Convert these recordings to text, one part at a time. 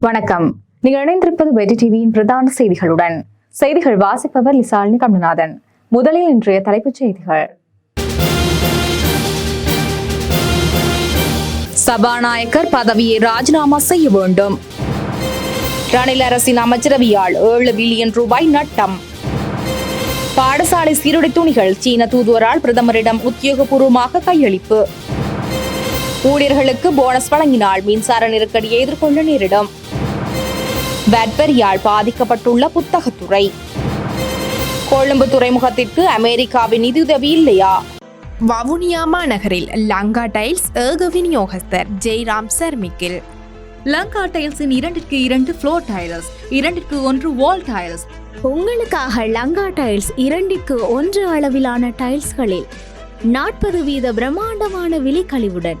வணக்கம். நீங்கள் இணைந்திருப்பது வெற்றி டிவியின் பிரதான செய்திகளுடன். செய்திகள் வாசிப்பவர் லிசாலினி கமலநாதன். முதலில் இன்றைய தலைப்புச் செய்திகள். சபாநாயகர் பதவியை ராஜினாமா செய்ய வேண்டும். ரணில் அரசின் அமைச்சரவையால் ஏழு பில்லியன் ரூபாய் நட்டம். பாடசாலை சீருடை துணிகள் சீன தூதுவரால் பிரதமரிடம் உத்தியோகபூர்வமாக கையளிப்பு. ஊழியர்களுக்கு போனஸ் வழங்கினால் மின்சார நெருக்கடியை எதிர்கொள்ள நேரிடும். வட்வரியால் பாதிக்கப்பட்டுள்ள புத்தகத்துறை. கொழும்பு துறைமுகத்திற்கு அமெரிக்காவின் நிதியுதவி இல்லையா? வவுனியா மாநகரில் லங்கா டைல்ஸ் ஏக விநியோகஸ்தர் ஜெய்ராம் சர்மிக்கில் லங்கா டைல்ஸின் இரண்டிற்கு இரண்டு ஃப்ளோர் டைல்ஸ் இரண்டிற்கு ஒன்று வால் டைல்ஸ் உங்களுக்காக லங்கா டைல்ஸ் இரண்டிற்கு ஒன்று அளவிலான டைல்ஸ்களில் நாற்பது வீத பிரம்மாண்டமான விலைக்கழிவுடன்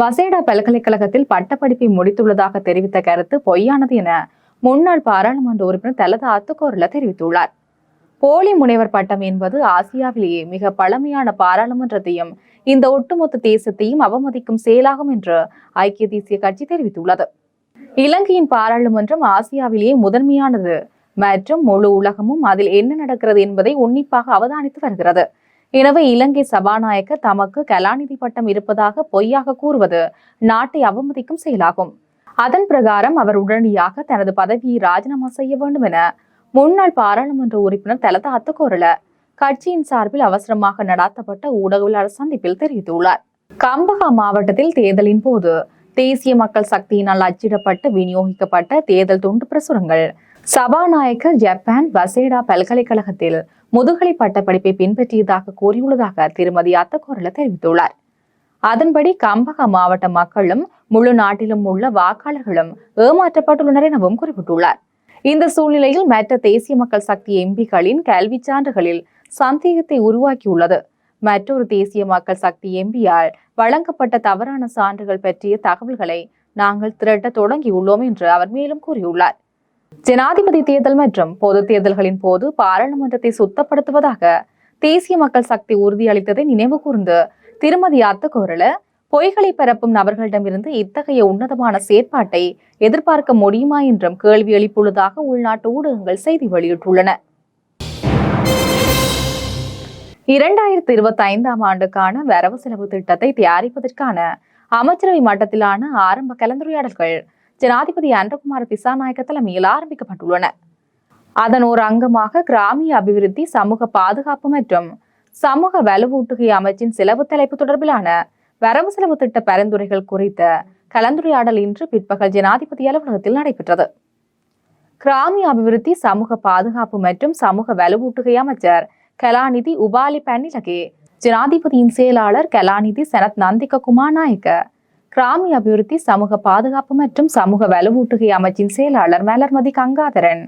வசேடா பல்கலைக்கழகத்தில் பட்டப்படிப்பை முடித்துள்ளதாக தெரிவித்த கருத்து பொய்யானது என முன்னாள் பாராளுமன்ற உறுப்பினர் தலத அத்துக்கோரல தெரிவித்துள்ளார். போலி முனைவர் பட்டம் என்பது ஆசியாவிலேயே மிக பழமையான பாராளுமன்றத்தையும் இந்த ஒட்டுமொத்த தேசத்தையும் அவமதிக்கும் செயலாகும் என்று ஐக்கிய தேசிய கட்சி தெரிவித்துள்ளது. இலங்கையின் பாராளுமன்றம் ஆசியாவிலேயே முதன்மையானது மற்றும் முழு உலகமும் அதில் என்ன நடக்கிறது என்பதை உன்னிப்பாக அவதானித்து வருகிறது. எனவே இலங்கை சபாநாயகர் தமக்கு கலாநிதி பட்டம் இருப்பதாக பொய்யாக கூறுவது நாட்டை அவமதிக்கும் செயலாகும். அதன் பிரகாரம் அவர் உடனடியாக தனது பதவியை ராஜினாமா செய்ய வேண்டும் என முன்னாள் பாராளுமன்ற உறுப்பினர் தலதா கோரல. கட்சியின் சார்பில் அவசரமாக நடாத்தப்பட்ட ஊடகவியலாளர் சந்திப்பில் தெரிவித்துள்ளார். கம்பகா மாவட்டத்தில் தேர்தலின் போது தேசிய மக்கள் சக்தியினால் அச்சிடப்பட்டு விநியோகிக்கப்பட்ட தேர்தல் துண்டு பிரசுரங்கள். சபாநாயகர் ஜப்பான் வசேடா பல்கலைக்கழகத்தில் முதுகலை பட்டப்படிப்பை பின்பற்றியதாக கூறியுள்ளதாக திருமதி அத்தகோரல தெரிவித்துள்ளார். அதன்படி கம்பக மாவட்ட மக்களும் முழு நாட்டிலும் உள்ள வாக்காளர்களும் ஏமாற்றப்பட்டுள்ளனர் எனவும் குறிப்பிட்டுள்ளார். இந்த சூழ்நிலையில் மற்ற தேசிய மக்கள் சக்தி எம்பிகளின் கல்வி சான்றுகளில் சந்தேகத்தை உருவாக்கியுள்ளது. மற்றொரு தேசிய மக்கள் சக்தி எம்பியால் வழங்கப்பட்ட தவறான சான்றுகள் பற்றிய தகவல்களை நாங்கள் திரட்ட தொடங்கியுள்ளோம் என்று அவர் மேலும் கூறியுள்ளார். ஜனாதிபதி தேர்தல் மற்றும் பொது தேர்தல்களின் போது பாராளுமன்றத்தை சுத்தப்படுத்துவதாக தேசிய மக்கள் சக்தி உறுதியளித்ததை நினைவு கூர்ந்து திருமதி அத்துக்கோரல பொய்களை பரப்பும் நபர்களிடமிருந்து இத்தகைய உன்னதமான செயற்பாட்டை எதிர்பார்க்க முடியுமா என்றும் கேள்வி எழுப்பியுள்ளதாக உள்நாட்டு ஊடகங்கள் செய்தி வெளியிட்டுள்ளன. இரண்டாயிரத்தி இருபத்தி ஐந்தாம் ஆண்டுக்கான வரவு செலவு திட்டத்தை தயாரிப்பதற்கான அமைச்சரவை மட்டத்திலான ஆரம்ப கலந்துரையாடல்கள் ஜனாதிபதி அன்றகுமார் திசாநாயக்க தலைமையில் ஆரம்பிக்கப்பட்டுள்ளன. அதன் ஒரு அங்கமாக கிராமிய அபிவிருத்தி சமூக பாதுகாப்பு மற்றும் சமூக வலுவூட்டுகை அமைச்சின் செலவு தலைப்பு தொடர்பிலான வரவு செலவு திட்ட பரிந்துரைகள் குறித்த கலந்துரையாடல் இன்று பிற்பகல் ஜனாதிபதி அலுவலகத்தில் நடைபெற்றது. கிராமிய அபிவிருத்தி சமூக பாதுகாப்பு மற்றும் சமூக வலுவூட்டுகை அமைச்சர் கலாநிதி உபாலி பன்னிலகே ஜனாதிபதியின் செயலாளர் கலாநிதி சனத் நந்திக குமார் நாயக்க கிராமிய அபிவிருத்தி சமூக பாதுகாப்பு மற்றும் சமூக வலுவூட்டுகை அமைச்சின் செயலாளர் மலர்மதி கங்காதரன்.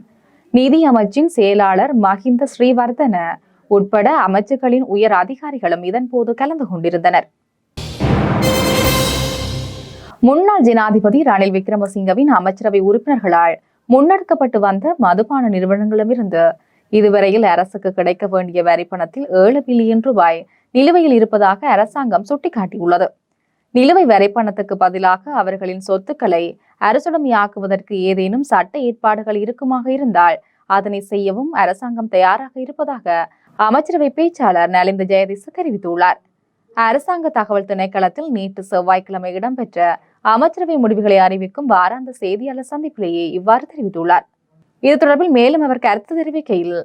நிதி அமைச்சின் செயலாளர் மஹிந்த ஸ்ரீவர்தன உட்பட அமைச்சுகளின் உயர் அதிகாரிகளும் இதன்போது கலந்து கொண்டிருந்தனர். முன்னாள் ஜனாதிபதி ரணில் விக்ரமசிங்கவின் அமைச்சரவை உறுப்பினர்களால் முன்னெடுக்கப்பட்டு வந்த மதுபான நிறுவனங்களிடமிருந்து இதுவரையில் அரசுக்கு கிடைக்க வேண்டிய வரி பணத்தில் ஏழு பில்லியன் ரூபாய் நிலுவையில் இருப்பதாக அரசாங்கம் சுட்டிக்காட்டியுள்ளது. நிலுவை வரைப்பணத்துக்கு பதிலாக அவர்களின் சொத்துக்களை அரசுடமையாக்குவதற்கு ஏதேனும் சட்ட ஏற்பாடுகள் இருக்குமாக இருந்தால் அதனை செய்யவும் அரசாங்கம் தயாராக இருப்பதாக அமைச்சரவை பேச்சாளர் நலிந்த ஜெயதிச தெரிவித்துள்ளார். அரசாங்க தகவல் திணைக்களத்தில் நேற்று செவ்வாய்க்கிழமை இடம்பெற்ற அமைச்சரவை முடிவுகளை அறிவிக்கும் வாராந்த செய்தியாளர் சந்திப்பிலேயே இவ்வாறு தெரிவித்துள்ளார். இது தொடர்பில் மேலும் அவர் கருத்து தெரிவிக்கையில்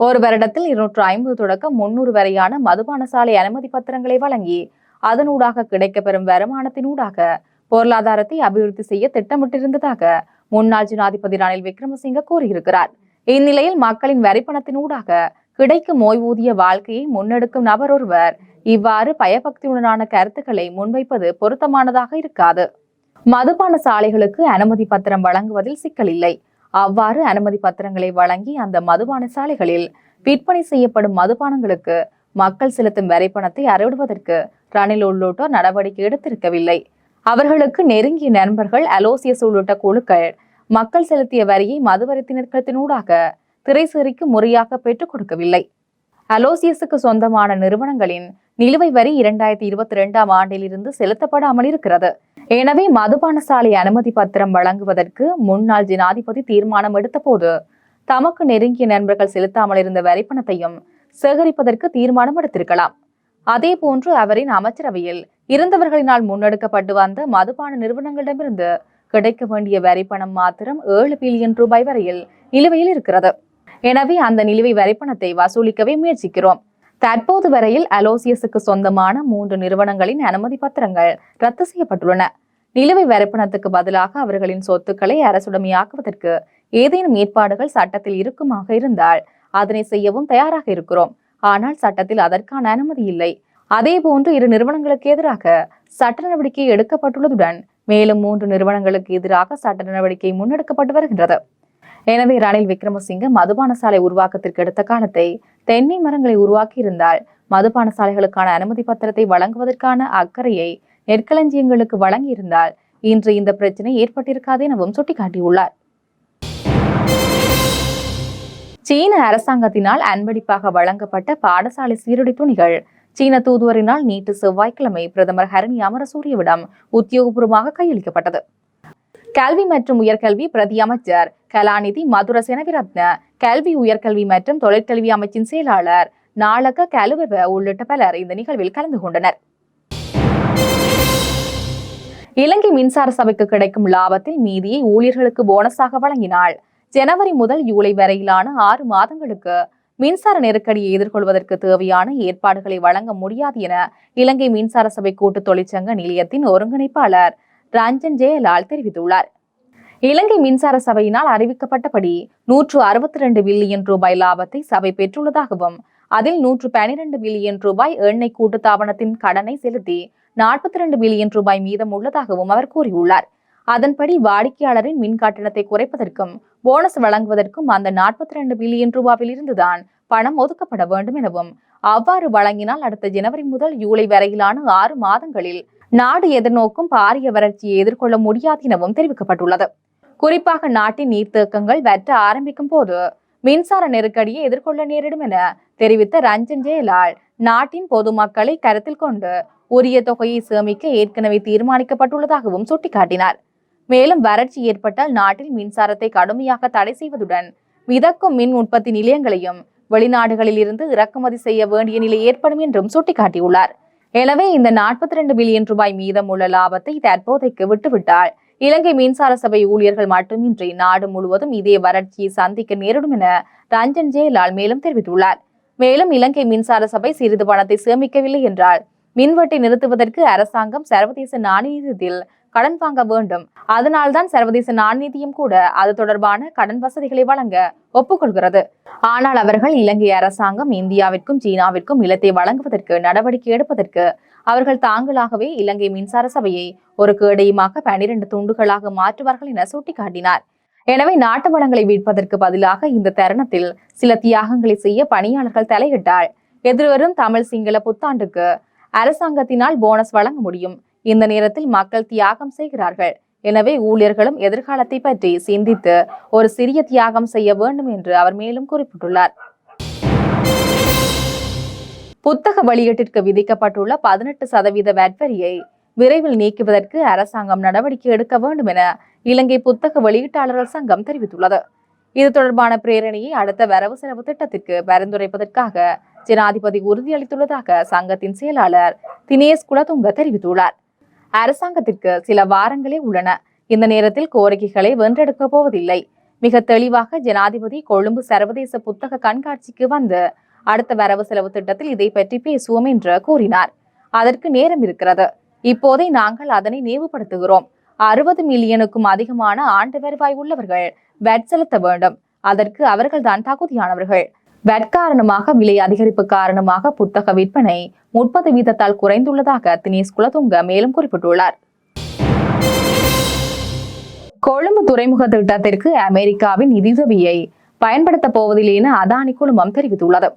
ஒரு வருடத்தில் இருநூற்று ஐம்பது தொடக்கம் முன்னூறு வரையான மதுபான சாலை அனுமதி பத்திரங்களை வழங்கி அதனூடாக கிடைக்கப்பெறும் வருமானத்தினூடாக பொருளாதாரத்தை அபிவிருத்தி செய்ய திட்டமிட்டிருந்ததாக முன்னாள் ஜனாதிபதி ரணில் விக்ரமசிங்க கூறியிருக்கிறார். இந்நிலையில் மக்களின் வரிப்பணத்தினூடாக கிடைக்கும் ஓய்வூதிய வாழ்க்கையை முன்னெடுக்கும் நபர் ஒருவர் இவ்வாறு பயபக்தியுடனான கருத்துக்களை முன்வைப்பது பொருத்தமானதாக இருக்காது. மதுபான சாலைகளுக்கு அனுமதி பத்திரம் வழங்குவதில் சிக்கல் இல்லை. அவ்வாறு அனுமதி பத்திரங்களை வழங்கி அந்த மதுபான சாலைகளில் விற்பனை செய்யப்படும் மதுபானங்களுக்கு மக்கள் செலுத்தும் வரிப்பணத்தை அறவிடுவதற்கு ரணில் உள்ளிட்டோர் நடவடிக்கை எடுத்திருக்கவில்லை. அவர்களுக்கு நெருங்கிய நண்பர்கள் அலோசியஸ் உள்ளிட்ட குழுக்கள் மக்கள் செலுத்திய வரியை மதுவரி திணைக்களத்தினூடாக திரைசேரிக்கு முறையாக பெற்றுக் கொடுக்கவில்லை. அலோசியஸுக்கு சொந்தமான நிறுவனங்களின் நிலுவை வரி இரண்டாயிரத்தி இருபத்தி இரண்டாம் ஆண்டிலிருந்து செலுத்தப்படாமல் இருக்கிறது. எனவே மதுபான சாலை அனுமதி பத்திரம் வழங்குவதற்கு முன்னாள் ஜனாதிபதி தீர்மானம் எடுத்தபோது தமக்கு நெருங்கிய நண்பர்கள் செலுத்தாமல் இருந்த வரிப்பணத்தையும் சேகரிப்பதற்கு தீர்மானம் எடுத்திருக்கலாம். அதே போன்று அவரின் அமைச்சரவையில் இருந்தவர்களினால் முன்னெடுக்கப்பட்டு வந்த மதுபான நிறுவனங்களிடமிருந்து கிடைக்க வேண்டிய வரிப்பணம் மாத்திரம் ஏழு பில்லியன் ரூபாய் வரையில் நிலுவையில் இருக்கிறது. எனவே அந்த நிலுவை வரிப்பணத்தை வசூலிக்கவே முயற்சிக்கிறோம். தற்போது வரையில் அலோசியஸுக்கு சொந்தமான மூன்று நிறுவனங்களின் அனுமதி பத்திரங்கள் ரத்து செய்யப்பட்டுள்ளன. நிலுவை வரிப்பணத்துக்கு பதிலாக அவர்களின் சொத்துக்களை அரசுடமையாக்குவதற்கு ஏதேனும் ஏற்பாடுகள் சட்டத்தில் இருக்குமாக இருந்தால் அதனை செய்யவும் தயாராக இருக்கிறோம். ஆனால் சட்டத்தில் அதற்கான அனுமதி இல்லை. அதே போன்று இரு நிறுவனங்களுக்கு எதிராக சட்ட நடவடிக்கை எடுக்கப்பட்டுள்ளதுடன் மேலும் மூன்று நிறுவனங்களுக்கு எதிராக சட்ட நடவடிக்கை முன்னெடுக்கப்பட்டு வருகின்றது. எனவே ரணில் விக்ரமசிங்க மதுபான சாலை உருவாக்கத்திற்கு எடுத்த காலத்தை தென்னை மரங்களை உருவாக்கியிருந்தால் மதுபான சாலைகளுக்கான அனுமதி பத்திரத்தை வழங்குவதற்கான அக்கறையை நெற்களஞ்சியங்களுக்கு வழங்கியிருந்தால் இன்று இந்த பிரச்சனை ஏற்பட்டிருக்காது எனவும் சுட்டிக்காட்டியுள்ளார். சீன அரசாங்கத்தினால் அன்பளிப்பாக வழங்கப்பட்ட பாடசாலை சீருடை துணிகள். சீன தூதுவரினால் நேற்று செவ்வாய்க்கிழமை பிரதமர் ஹரணி அமரசூரியவிடம் உத்தியோகபூர்வமாக கையளிக்கப்பட்டது. கல்வி மற்றும் உயர்கல்வி பிரதி அமைச்சர் கலாநிதி மதுர செனவிரத்ன கல்வி உயர்கல்வி மற்றும் தொழிற்கல்வி அமைச்சின் செயலாளர் நாளக கலுவெவ உள்ளிட்ட பலர் இந்த நிகழ்வில் கலந்து கொண்டனர். இலங்கை மின்சார சபைக்கு கிடைக்கும் லாபத்தில் மீதியை ஊழியர்களுக்கு போனஸாக வழங்கினாள் ஜனவரி முதல் ஜூலை வரையிலான ஆறு மாதங்களுக்கு மின்சார நெருக்கடியை எதிர்கொள்வதற்கு தேவையான ஏற்பாடுகளை வழங்க முடியாது என இலங்கை மின்சார சபை கூட்டு தொழிற்சங்க நிலையத்தின் ஒருங்கிணைப்பாளர் ரஞ்சன் ஜெயலால் தெரிவித்துள்ளார். இலங்கை மின்சார சபையினால் அறிவிக்கப்பட்டபடி நூற்று அறுபத்தி ரெண்டு பில்லியன் ரூபாய் லாபத்தை சபை பெற்றுள்ளதாகவும் அதில் நூற்று பனிரெண்டு பில்லியன் ரூபாய் எண்ணெய் கூட்டுத்தாபனத்தின் கடனை செலுத்தி நாற்பத்தி ரெண்டு பில்லியன் ரூபாய் மீதம் உள்ளதாகவும் அவர் கூறியுள்ளார். அதன்படி வாடிக்கையாளரின் மின் கட்டணத்தை குறைப்பதற்கும் போனஸ் வழங்குவதற்கும் அந்த நாற்பத்தி ரெண்டு பில்லியன் ரூபாவில் இருந்துதான் பணம் ஒதுக்கப்பட வேண்டும் எனவும் அவ்வாறு வழங்கினால் அடுத்த ஜனவரி முதல் ஜூலை வரையிலான ஆறு மாதங்களில் நாடு எதிர்நோக்கும் பாரிய வறட்சியை எதிர்கொள்ள முடியாது எனவும் தெரிவிக்கப்பட்டுள்ளது. குறிப்பாக நாட்டின் நீர்த்தேக்கங்கள் வற்ற ஆரம்பிக்கும் போது மின்சார நெருக்கடியை எதிர்கொள்ள நேரிடும் என தெரிவித்த ரஞ்சன் ஜெயலால் நாட்டின் பொதுமக்களை கருத்தில் கொண்டு உரிய தொகையை சேமிக்க ஏற்கனவே தீர்மானிக்கப்பட்டுள்ளதாகவும் சுட்டிக்காட்டினார். மேலும் வறட்சி ஏற்பட்டால் நாட்டில் மின்சாரத்தை கடுமையாக தடை செய்வதுடன் மிதக்கும் மின் உற்பத்தி நிலையங்களையும் வெளிநாடுகளில் இருந்து இறக்குமதி செய்ய வேண்டிய நிலை ஏற்படும் என்றும் சுட்டிக்காட்டியுள்ளார். எனவே இந்த நாற்பத்தி ரெண்டு பில்லியன் ரூபாய் மீதம் உள்ள லாபத்தை தற்போதைக்கு விட்டுவிட்டால் இலங்கை மின்சார சபை ஊழியர்கள் மட்டுமின்றி நாடு முழுவதும் இதே வறட்சியை சந்திக்க நேரிடும் என ரஞ்சன் ஜெயலால் மேலும் தெரிவித்துள்ளார். மேலும் இலங்கை மின்சார சபை சிறிது பணத்தை சேமிக்கவில்லை என்றால் மின்வெட்டை நிறுத்துவதற்கு அரசாங்கம் சர்வதேச நாணயத்தில் கடன் வாங்க வேண்டும். அதனால்தான் சர்வதேச நாணயத்தையும் கூட அது தொடர்பான கடன் வசதிகளை வழங்க ஒப்புக்கொள்கிறது. ஆனால் அவர்கள் இலங்கை அரசாங்கம் இந்தியாவிற்கும் சீனாவிற்கும் நிலத்தை வழங்குவதற்கு நடவடிக்கை எடுப்பதற்கு அவர்கள் தாங்களாகவே இலங்கை மின்சார சபையை ஒரு கேடயமாக பனிரெண்டு துண்டுகளாக மாற்றுவார்கள் என சுட்டிக்காட்டினார். எனவே நாட்டு வளங்களை மீட்பதற்கு பதிலாக இந்த தருணத்தில் சில தியாகங்களை செய்ய பணியாளர்கள் தலையிட்டால் எதிர்வரும் தமிழ் சிங்கள புத்தாண்டுக்கு அரசாங்கத்தினால் போனஸ் வழங்க முடியும். இந்த நேரத்தில் மக்கள் தியாகம் செய்கிறார்கள். எனவே ஊழியர்களும் எதிர்காலத்தை பற்றி சிந்தித்து ஒரு சிறிய தியாகம் செய்ய வேண்டும் என்று அவர் மேலும் குறிப்பிட்டுள்ளார். புத்தக வெளியீட்டிற்கு விதிக்கப்பட்டுள்ள பதினெட்டு சதவீத வரியை விரைவில் நீக்குவதற்கு அரசாங்கம் நடவடிக்கை எடுக்க வேண்டும் என இலங்கை புத்தக வெளியீட்டாளர்கள் சங்கம் தெரிவித்துள்ளது. இது தொடர்பான பிரேரணையை அடுத்த வரவு செலவு திட்டத்திற்கு பரிந்துரைப்பதற்காக ஜனாதிபதி உறுதியளித்துள்ளதாக சங்கத்தின் செயலாளர் தினேஷ் குலதுங்க தெரிவித்துள்ளார். அரசாங்கத்திற்கு சில வாரங்களே உள்ளன. இந்த நேரத்தில் கோரிக்கைகளை வென்றெடுக்கப் போவதில்லை. மிக தெளிவாக ஜனாதிபதி கொழும்பு சர்வதேச புத்தக கண்காட்சிக்கு வந்து அடுத்த வரவு செலவு திட்டத்தில் இதை பற்றி பேசுவோம் என்று கூறினார். அதற்கு நேரம் இருக்கிறது. இப்போதே நாங்கள் அதனை நினைவுபடுத்துகிறோம். அறுபது மில்லியனுக்கும் அதிகமான ஆண்டு வருவாய் உள்ளவர்கள் வட் செலுத்த வேண்டும். அதற்கு அவர்கள்தான் தகுதியானவர்கள். வெட் காரணமாக விலை அதிகரிப்பு காரணமாக புத்தக விற்பனை முப்பது வீதத்தால் குறைந்துள்ளதாக தினேஷ் குலதுங்க மேலும் குறிப்பிட்டுள்ளார். கொழும்பு துறைமுக திட்டத்திற்கு அமெரிக்காவின் நிதியுதவியை பயன்படுத்தப் போவதில்லை என அதானி குழுமம் தெரிவித்துள்ளது.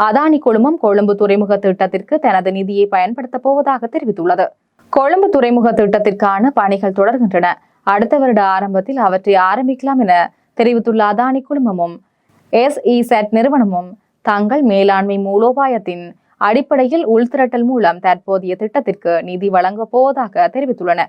அதானி குழுமம் கொழும்பு துறைமுக திட்டத்திற்கு தனது நிதியை பயன்படுத்தப் போவதாக தெரிவித்துள்ளது. கொழும்பு துறைமுக திட்டத்திற்கான பணிகள் தொடர்கின்றன. அடுத்த வருட ஆரம்பத்தில் அவற்றை ஆரம்பிக்கலாம் என தெரிவித்துள்ள அதானி குழுமமும் எஸ்இசெட் நிறுவனமும் தங்கள் மேலாண்மை மூலோபாயத்தின் அடிப்படையில் உள்திரட்டல் மூலம் தற்போதைய திட்டத்திற்கு நிதி வழங்கப் போவதாக தெரிவித்துள்ளன.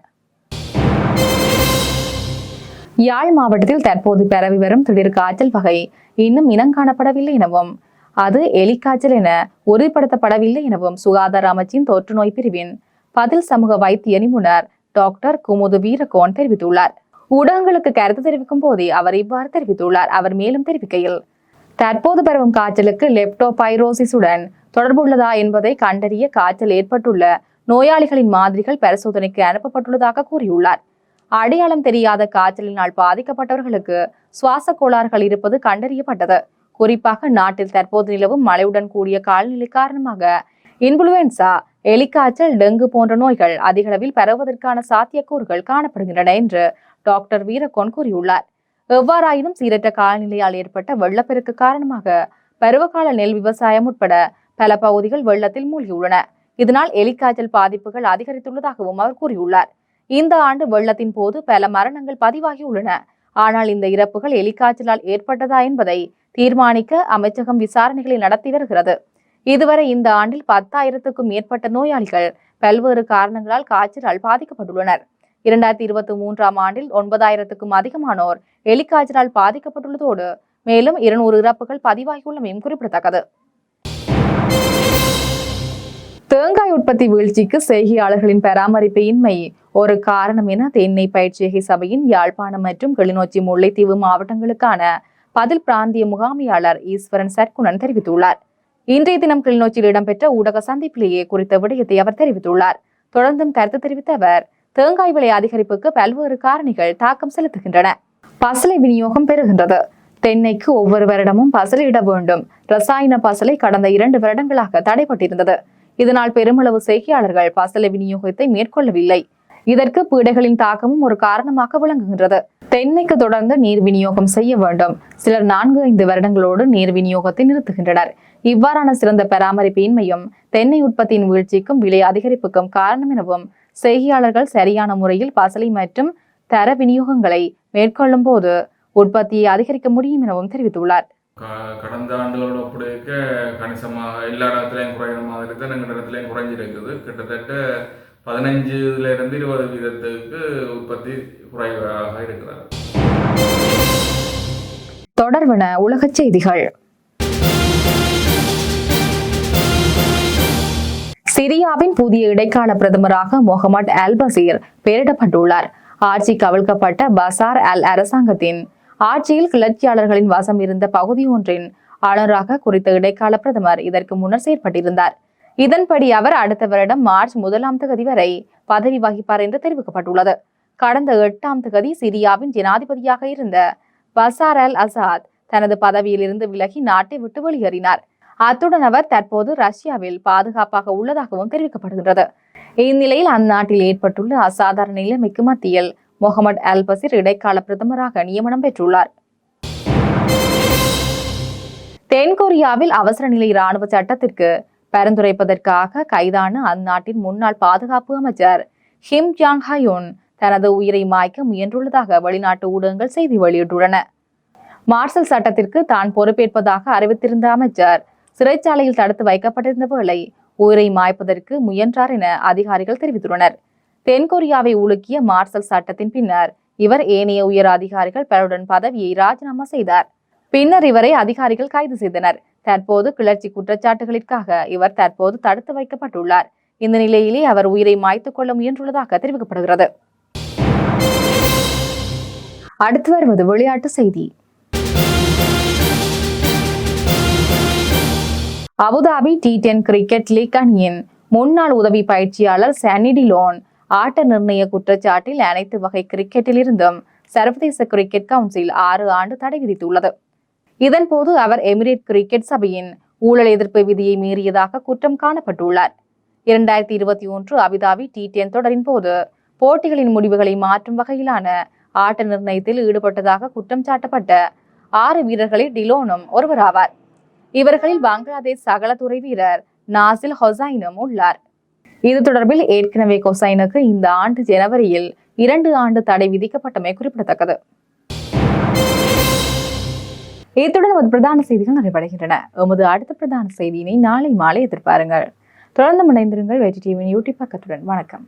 யாழ் மாவட்டத்தில் தற்போது பரவி வரும் திடீர் காய்ச்சல் வகை இன்னும் இனங்காணப்படவில்லை எனவும் அது எலிக்காய்ச்சல் என உறுதிப்படுத்தப்படவில்லை எனவும் சுகாதார அமைச்சின் தொற்று நோய் பிரிவின் பதில் சமூக வைத்திய நிபுணர் டாக்டர் குமுது வீரகோன் தெரிவித்துள்ளார். ஊடகங்களுக்கு கருத்து தெரிவிக்கும் போதே அவர் இவ்வாறு தெரிவித்துள்ளார். அவர் மேலும் தெரிவிக்கையில் தற்போது பரவும் காய்ச்சலுக்கு லெப்டோபைரோசிஸுடன் தொடர்புள்ளதா என்பதை கண்டறிய காய்ச்சல் ஏற்பட்டுள்ள நோயாளிகளின் மாதிரிகள் பரிசோதனைக்கு அனுப்பப்பட்டுள்ளதாக கூறியுள்ளார். அடையாளம் தெரியாத காய்ச்சலினால் பாதிக்கப்பட்டவர்களுக்கு சுவாச கோளாறுகள் இருப்பது கண்டறியப்பட்டது. குறிப்பாக நாட்டில் தற்போது நிலவும் மழையுடன் கூடிய காலநிலை காரணமாக இன்ஃபுளுவென்சா எலிக்காய்ச்சல் டெங்கு போன்ற நோய்கள் அதிகளவில் பரவுவதற்கான சாத்தியக்கூறுகள் காணப்படுகின்றன என்று டாக்டர் வீரகோன் கூறியுள்ளார். எவ்வாறாயினும் சீரற்ற காலநிலையால் ஏற்பட்ட வெள்ளப்பெருக்கு காரணமாக பருவகால நெல் விவசாயம் உட்பட பல பகுதிகள் வெள்ளத்தில் மூழ்கியுள்ளன. இதனால் எலிக்காய்ச்சல் பாதிப்புகள் அதிகரித்துள்ளதாகவும் அவர் கூறியுள்ளார். இந்த ஆண்டு வெள்ளத்தின் போது பல மரணங்கள் பதிவாகியுள்ளன. ஆனால் இந்த இறப்புகள் எலிக்காய்ச்சலால் ஏற்பட்டதா என்பதை தீர்மானிக்க அமைச்சகம் விசாரணைகளை நடத்தி வருகிறது. இதுவரை இந்த ஆண்டில் பத்தாயிரத்துக்கும் மேற்பட்ட நோயாளிகள் பல்வேறு காரணங்களால் காய்ச்சலால் பாதிக்கப்பட்டுள்ளனர். இரண்டாயிரத்தி இருபத்தி மூன்றாம் ஆண்டில் ஒன்பதாயிரத்துக்கும் அதிகமானோர் எலிக்காய்ச்சலால் பாதிக்கப்பட்டுள்ளதோடு மேலும் இருநூறு இறப்புகள் பதிவாகியுள்ளமையும் குறிப்பிடத்தக்கது. தேங்காய் உற்பத்தி வீழ்ச்சிக்கு செய்கையாளர்களின் பராமரிப்பு இன்மை ஒரு காரணம் என தென்னை பயிற்சியகை சபையின் யாழ்ப்பாணம் மற்றும் கிளிநொச்சி முல்லைத்தீவு மாவட்டங்களுக்கான பதில் பிராந்திய முகாமையாளர் ஈஸ்வரன் சர்க்குணன் தெரிவித்துள்ளார். இன்றைய தினம் கிளிநொச்சியில் இடம்பெற்ற ஊடக சந்திப்பிலேயே குறித்த விடயத்தை அவர் தெரிவித்துள்ளார். தொடர்ந்தும் கருத்து தெரிவித்த அவர் தேங்காய் விலை அதிகரிப்புக்கு பல்வேறு காரணிகள் தாக்கம் செலுத்துகின்றன. பசலை விநியோகம் பெறுகின்றது. தென்னைக்கு ஒவ்வொரு வருடமும் பசலையிட வேண்டும். ரசாயன பசலை கடந்த இரண்டு வருடங்களாக தடைப்பட்டிருந்தது. இதனால் பெருமளவு செய்கையாளர்கள் பசலை விநியோகத்தை மேற்கொள்ளவில்லை. இதற்கு பீடைகளின் தாக்கமும் ஒரு காரணமாக விளங்குகின்றது. தென்னைக்கு தொடர்ந்து நீர் விநியோகம் செய்ய வேண்டும். சிலர் நான்கு ஐந்து வருடங்களோடு நீர் விநியோகத்தை நிறுத்துகின்றனர். இவ்வாறான சிறந்த பராமரிப்பு இன்மையும் தென்னை உற்பத்தியின் வீழ்ச்சிக்கும் விலை அதிகரிப்புக்கும் காரணம் எனவும் செய்கையாளர்கள் சரியான முறையில் பசலை மற்றும் தர விநியோகங்களை மேற்கொள்ளும் போது உற்பத்தியை அதிகரிக்க முடியும் எனவும் தெரிவித்துள்ளார். கடந்த ஆண்டுகளோட ஒப்பிடுக்க கணிசமாக எல்லா இடத்துலையும் குறைகிற மாதிரி தான் எங்கள் இடத்துலையும் குறைஞ்சிருக்குது. கிட்டத்தட்ட பதினஞ்சுல இருந்து இருபது வீதத்துக்கு உற்பத்தி குறைவாக இருக்கிறது. தொடர்வன உலகச் செய்திகள். சிரியாவின் புதிய இடைக்கால பிரதமராக முகமது அல் பசீர் பெயரிடப்பட்டுள்ளார். ஆட்சி கவிழ்க்கப்பட்ட பசார் அல் அரசாங்கத்தின் ஆட்சியில் கிளர்ச்சியாளர்களின் வசம் இருந்த பகுதி ஒன்றின் ஆளுநராக குறித்த இடைக்கால பிரதமர் இதற்கு முன்னர் செயற்பட்டிருந்தார். இதன்படி அவர் அடுத்த வருடம் மார்ச் முதலாம் தேதி வரை பதவி வகிப்பார் என்று தெரிவிக்கப்பட்டுள்ளது. கடந்த எட்டாம் தேதி சிரியாவின் ஜனாதிபதியாக இருந்த பசார் அல் அசாத் தனது பதவியிலிருந்து விலகி நாட்டை விட்டு வெளியேறினார். அத்துடன் அவர் தற்போது ரஷ்யாவில் பாதுகாப்பாக உள்ளதாகவும் தெரிவிக்கப்படுகின்றது. இந்நிலையில் அந்நாட்டில் ஏற்பட்டுள்ள அசாதாரண நிலைமைக்கு மத்தியில் முகமது அல் பசீர் இடைக்கால பிரதமராக நியமனம் பெற்றுள்ளார். தென்கொரியாவில் அவசர நிலை ராணுவ சட்டத்திற்கு பரிந்துரைப்பதற்காக கைதான அந்நாட்டின் முன்னாள் பாதுகாப்பு அமைச்சர் ஹிம் ஜாங் ஹயோன் தனது உயிரை மாய்க்க முயன்றுள்ளதாக வெளிநாட்டு ஊடகங்கள் செய்தி வெளியிட்டுள்ளன. மார்ஷல் சட்டத்திற்கு தான் பொறுப்பேற்பதாக அறிவித்திருந்த அமைச்சர் சிறைச்சாலையில் தடுத்து வைக்கப்பட்டிருந்த வேளை உயிரை மாய்ப்பதற்கு முயன்றார் என அதிகாரிகள் தெரிவித்துள்ளனர். தென்கொரியாவை உலுக்கிய மார்சல் சட்டத்தின் பின்னர் இவர் ஏனைய உயர் அதிகாரிகள் பலருடன் பதவியை ராஜினாமா செய்தார். பின்னர் இவரை அதிகாரிகள் கைது செய்தனர். தற்போது கிளர்ச்சி குற்றச்சாட்டுகளிற்காக இவர் தற்போது தடுத்து வைக்கப்பட்டுள்ளார். இந்த நிலையிலே அவர் உயிரை மாய்த்துக் கொள்ள முயன்றுள்ளதாக தெரிவிக்கப்படுகிறது. அடுத்து வருவது விளையாட்டு செய்தி. Abu Dhabi T ten cricket league அணியின் முன்னாள் உதவி பயிற்சியாளர் சன்னி டிலோன் ஆட்ட நிர்ணய குற்றச்சாட்டில் அனைத்து வகை கிரிக்கெட்டில் இருந்தும் சர்வதேச கிரிக்கெட் கவுன்சில் ஆறு ஆண்டு தடை விதித்துள்ளது. இதன்போது அவர் எமிரேட் கிரிக்கெட் சபையின் ஊழல் எதிர்ப்பு விதியை மீறியதாக குற்றம் காணப்பட்டுள்ளார். இரண்டாயிரத்தி இருபத்தி ஒன்று அபிதாபி டி டென் தொடரின் போது போட்டிகளின் முடிவுகளை மாற்றும் வகையிலான ஆட்ட நிர்ணயத்தில் ஈடுபட்டதாக குற்றம் சாட்டப்பட்ட ஆறு வீரர்களில் டிலோனும் ஒருவராவார். இவர்களில் பங்களாதேஷ் சகலத்துறை வீரர் நாசில் ஹொசைனும் உள்ளார். இது தொடர்பில் ஏற்கனவே கொசைனுக்கு இந்த ஆண்டு ஜனவரியில் இரண்டு ஆண்டு தடை விதிக்கப்பட்டமை குறிப்பிடத்தக்கது. இத்துடன் நமது பிரதான செய்திகள் நிறைவடைகின்றன. எமது அடுத்த பிரதான செய்தியினை நாளை மாலை எதிர்பாருங்கள். தொடர்ந்து முனைந்திருங்கள் வெற்றி டிவியின் யூடியூப் பக்கத்துடன். வணக்கம்.